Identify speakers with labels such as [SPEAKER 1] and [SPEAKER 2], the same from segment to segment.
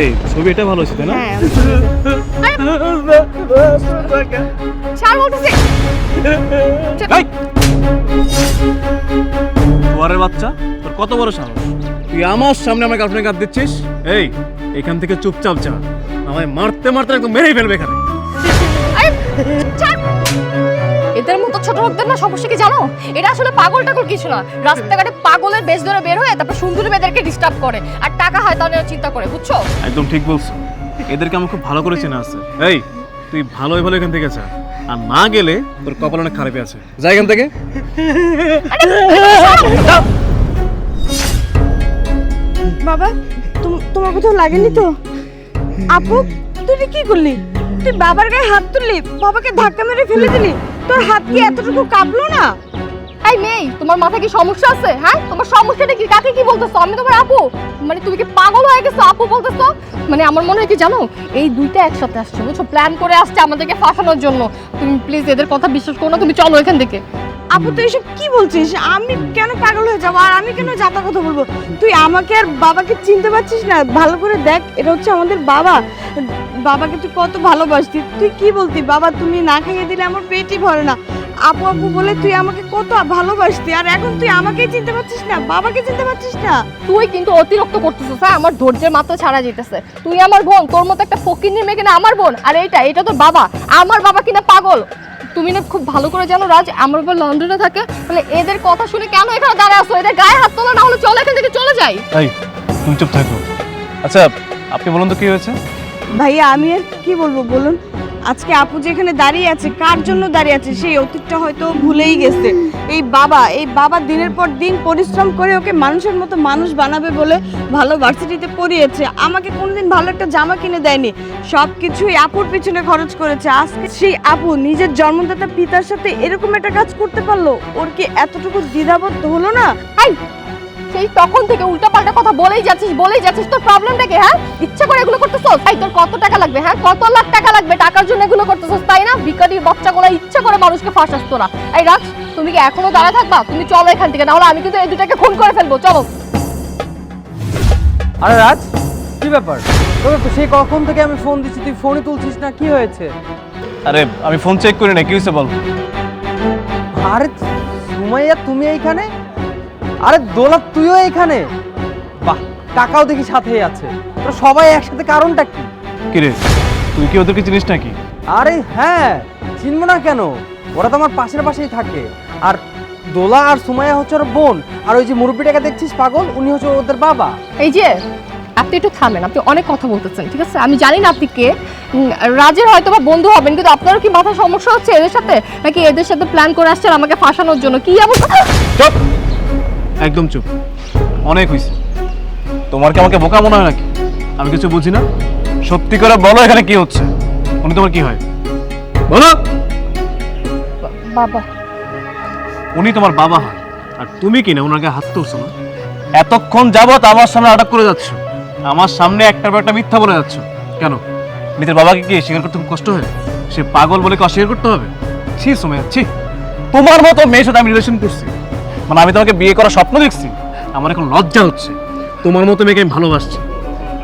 [SPEAKER 1] এই ছবি এটা ভালো হয়েছে তাই না?
[SPEAKER 2] হ্যাঁ। ছাড় বলতেছি।
[SPEAKER 1] এই! দুয়ারের বাচ্চা তোর কত বড় সাহস? তুই আমার সামনে আমার গার্লফ্রেন্ড কাপ দিচ্ছিস? এই এখান থেকে চুপচাপ যা। আমায় মারতে মারতে একদম মেরেই ফেলবে এখানে।
[SPEAKER 2] আরে, ছাড়। এদের মতো ছোট লোকদের না সমস্যা কি জানো? এটা আসলে পাগল টাগল কিছু না। রাস্তাঘাটে পাগলের বেশ ধরে বের হয়ে তারপর সুন্দরী মেয়েদেরকে ডিস্টার্ব করে। আর টাকা হয় তাহলে চিন্তা করে বুঝছ?
[SPEAKER 1] একদম ঠিক বলছো। এদেরকে আমার খুব ভালো করে চেনা আছে। এই তুই ভালোই ভালো এখান থেকে যা। আর না গেলে তোর কপাল অনেক খারাপই আছে। যা এখান থেকে।
[SPEAKER 3] বাবা তোম- তোমার কোথাও লাগেনি তো? আপু তুই কি করলি? তুই বাবার গায়ে হাত তুললি বাবাকে ধাক্কা মেরে ফেলে দিলি? তোর হাত কি এতটুকু কাঁপলো না?
[SPEAKER 2] এই মেয়ে, তোমার মাথায় কি সমস্যা আছে হ্যাঁ? তোমার সমস্যাটা কি? কাকে কি বলতেছো? আমি তোমার আপু। মানে তুমি কি পাগল হয়ে গেছো, আপু বলতেছো? মানে আমার মনে হয় কি জানো, এই দুইটা একসাথে আসছে, বুঝছ? প্ল্যান করে আসছে আমাদেরকে ফাঁসানোর জন্য। তুমি প্লিজ এদের কথা বিশ্বাস করো না, তুমি চলো এখান থেকে।
[SPEAKER 3] আপু, তুই এসব কি বলছিস? আমি কেন পাগল হয়ে যাব? আর আমি কেন যাতা কথা বলব? তুই আমাকে আর বাবাকে চিনতে পারছিস না? ভালো করে দেখ, এটা হচ্ছে আমাদের বাবা। বাবাকে তুই কত ভালোবাসতি তুই কি বলতি বাবা, তুমি না খাইয়ে দিলে আমার পেটই ভরে না। আপু আপু বলে তুই আমাকে কত ভালোবাসতি, আর এখন তুই আমাকেই চিনতে পারছিস না? বাবাকে চিনতে পারছিস না?
[SPEAKER 2] তুই কিন্তু অতিরিক্ত করতেছিস হ্যাঁ? আমার ধৈর্যের মাত্রা ছাড়া যেতেছে। তুই আমার বোন, তোর মতো একটা ফকির মেয়ে কিনা আমার বোন? আর, এইটা এটা তোর বাবা। আমার বাবা কিনা পাগল? তুমি না খুব ভালো করে জানো রাজ আমার বাবা লন্ডনে থাকে। তাহলে এদের কথা শুনে কেন এখানে দাঁড়ায় আসো এদের গায়ে হাত তোলা না হলে চলে এখান থেকে চলে যাই।
[SPEAKER 1] এই তুমি চুপ থাকো। আচ্ছা আপনি বলুন তো কি হয়েছে?
[SPEAKER 3] ভাইয়া আমি আর কি বলব বলুন? আজকে আপু যেখানে দাঁড়িয়ে আছে, কার জন্য দাঁড়িয়ে আছে সেই অতীতটা হয়তো ভুলেই গেছে। এই বাবা এই বাবা দিনের পর দিন পরিশ্রম করে ওকে মানুষের মতো মানুষ বানাবে বলে ভালো ভার্সিটিতে পড়িয়েছে। আমাকে কোনোদিন ভালো একটা জামা কিনে দেয়নি। সব কিছুই আপুর পিছনে খরচ করেছে। আজকে সেই আপু নিজের জন্মদাতা পিতার সাথে এরকম একটা কাজ করতে পারল? ওর কি এতটুকু দ্বিধাবোধ হলো না?
[SPEAKER 2] এই সেই তখন থেকে উল্টাপাল্টা কথা বলেই যাচ্ছিস বলেই যাচ্ছিস। তোর প্রবলেমটা কি হ্যাঁ? ইচ্ছা করে এগুলো করতেছস? তাই তোর কত টাকা লাগবে হ্যাঁ? কত লাখ টাকা লাগবে টাকার জন্য এগুলো করতেছস? তাই না? ভিখারি বাচ্চাগুলো ইচ্ছা করে মানুষকে ফাঁসাস তোরা এই রাজ তুমি কি এখনও দাঁড়া থাকবা? তুমি চলো এখান থেকে নাহলে আমি কিন্তু এই দুটাকে খুন করে ফেলব। চলো।
[SPEAKER 4] আরে রাজ কি ব্যাপার? তোকে তো সেই কখন থেকে আমি ফোন দিচ্ছি তুই ফোনই তুলছিস না? কি হয়েছে?
[SPEAKER 1] আরে আমি ফোন চেক করি না কি হয়েছে বল?
[SPEAKER 4] আরে সুমাইয়া তুমি এইখানে? আরে দোলা তুইও এখানে? বাহ টাকাও দেখি সাথেই আছে। তোরা সবাই একসাথে কারণটা কি?
[SPEAKER 1] কি রে তুই কি ওদেরকে চিনিস নাকি?
[SPEAKER 4] আরে হ্যাঁ চিনবো না কেন? ওরা তো আমার পাশের পাশেই থাকে। আর দোলা আর সুমাইয়া হচ্ছে ওর বোন। আর ওই যে মুরব্বিটাকে দেখছিস পাগল? উনি হচ্ছে ওদের বাবা।
[SPEAKER 2] এই যে আপনি একটু থামেন আপনি অনেক কথা বলতেছেন ঠিক আছে? আমি জানি না আপনি কে। উম, রাজের হয়তো বা বন্ধু হবেন কিন্তু আপনারও কি মাথায় সমস্যা হচ্ছে এদের সাথে? নাকি এদের সাথে প্ল্যান করে আসছেন আমাকে ফাঁসানোর জন্য? কি এমন
[SPEAKER 1] চুপ! একদম চুপ। অনেক হয়েছে তোমার কি আমাকে বোকা মনে হয় নাকি? আমি কিছু বুঝি না। সত্যি করে বলো এখানে কি হচ্ছে। উনি তোমার কি হয়? বলো।
[SPEAKER 2] বাবা।
[SPEAKER 1] উনি তোমার বাবা হয়। আর তুমি কি না? ওনাকে হাত তুলছো না? এতক্ষণ যাবত আমার সামনে আটক করে যাচ্ছ। আমার সামনে একটার পর একটা মিথ্যা বলে যাচ্ছ। কেন? নিজের বাবাকে কি স্বীকার করতে খুব কষ্ট হয়? সে পাগল বলে কি অস্বীকার করতে হবে? ছি সময় ছি। তোমার মতো মেয়ের সাথে আমি রিলেশন করছি। মানে আমি তোমাকে বিয়ে করার স্বপ্ন দেখছি। আমার এখন লজ্জা হচ্ছে। তোমার মতো মেয়েকে আমি ভালোবাসছি।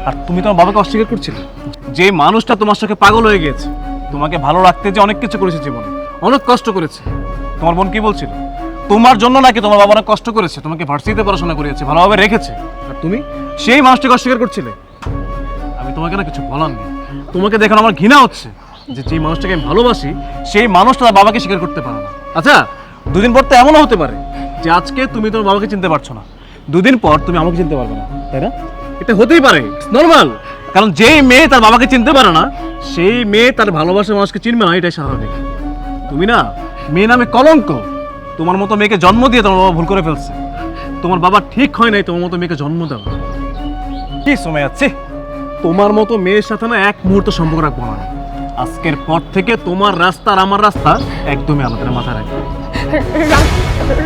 [SPEAKER 1] আর তুমি তোমার বাবাকে অস্বীকার করছিলে? যে মানুষটা তোমার সাথে পাগল হয়ে গেছে তোমাকে ভালো রাখতে যে অনেক কিছু করেছে জীবনে অনেক কষ্ট করেছে। তোমার বোন কি বলছিল? তোমার জন্য নাকি তোমার বাবা অনেক কষ্ট করেছে তোমাকে ভার্সিটিতে পড়াশোনা করিয়েছে ভালোভাবে রেখেছে। আর তুমি? সেই মানুষটাকে অস্বীকার করছিলে? আমি তোমাকে না কিছু বলার নেই। তোমাকে দেখে না আমার ঘৃণা হচ্ছে যে যে মানুষটাকে আমি ভালোবাসি সেই মানুষটা বাবাকে স্বীকার করতে পারে না। আচ্ছা দুদিন পর তো এমনও হতে পারে। যে আজকে তুমি তোমার বাবাকে চিনতে পারছ না। দুদিন পর তুমি আমাকে চিনতে পারবে না, তাই না? এটা হতেই পারে নর্মাল কারণ যেই মেয়ে তার বাবাকে চিনতে পারে না, সেই মেয়ে তার ভালোবাসার মানুষকে চিনবে না, এটাই স্বাভাবিক। তুমি না, মেয়ে নামে কলঙ্ক। তোমার মতো মেয়েকে জন্ম দিয়ে তোমার বাবা ভুল করে ফেলছে। তোমার বাবা ঠিক হয় নাই, তোমার মতো মেয়েকে জন্ম দেওয়া। কি সময় আছে? তোমার মতো মেয়ের সাথে না এক মুহূর্ত সম্পর্ক রাখব না। আজকের পর থেকে তোমার রাস্তা আর আমার রাস্তা একদমই আলাদা মাথা রাখবে।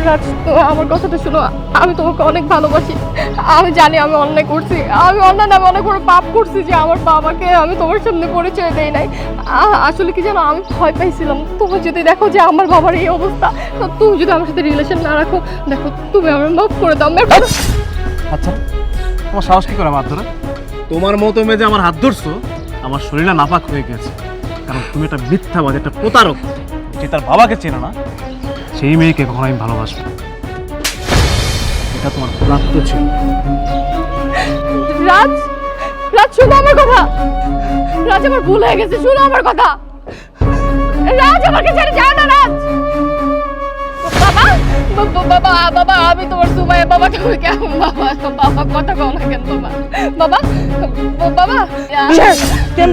[SPEAKER 2] রাজ তো আমার কথাটা শোনো, আমি তোমাকে অনেক ভালোবাসি। আমি জানি আমি অন্যায় করছি। আমি অন্যায় নামে অনেক বড় পাপ করছি যে আমার বাবাকে আমি তোমার সামনে পরিচয় দেই নাই। আসলে কি জানো, আমি ভয় পাইছিলাম। তুমি যদি দেখো যে আমার বাবার এই অবস্থা তুমি যদি আমার সাথে রিলেশন না রাখো, দেখো, তুমি আমার মাফ করে দাও।
[SPEAKER 1] আচ্ছা তোমার সাহস কি করে আমার ধরে? তোমার মতো মেয়ে আমার হাত ধরছো, আমার শরীরটা নাপাক হয়ে গেছে। কারণ তুমি একটা মিথ্যাবাদ, একটা প্রতারক। যে তার বাবাকে চেনো না? সেই মেয়েকে কখনো আমি ভালোবাসবো এটা তোমার প্রাপ্ত ছিল।
[SPEAKER 2] রাজ রাজ শোনো আমার কথা। রাজ আমার ভুল হয়ে গেছে শোনো আমার কথা। রাজ আমাকে ছেড়ে যাও না রাজ। বাবা বাবা বাবা আমি তোমার সুমাইয়া বাবা তুমি কেমন বাবা? বাবা কথা কও না কেন বাবা? বাবা বাবা।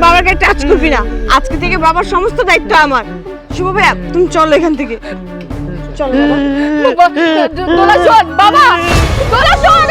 [SPEAKER 3] বাবার গায়ে টাচ করবি না। আজকে থেকে বাবার সমস্ত দায়িত্ব আমার। শুভ ভাইয়া তুমি চলো এখান থেকে। চলো বাবা।
[SPEAKER 2] দোলা শোন বাবা দোলা শোন।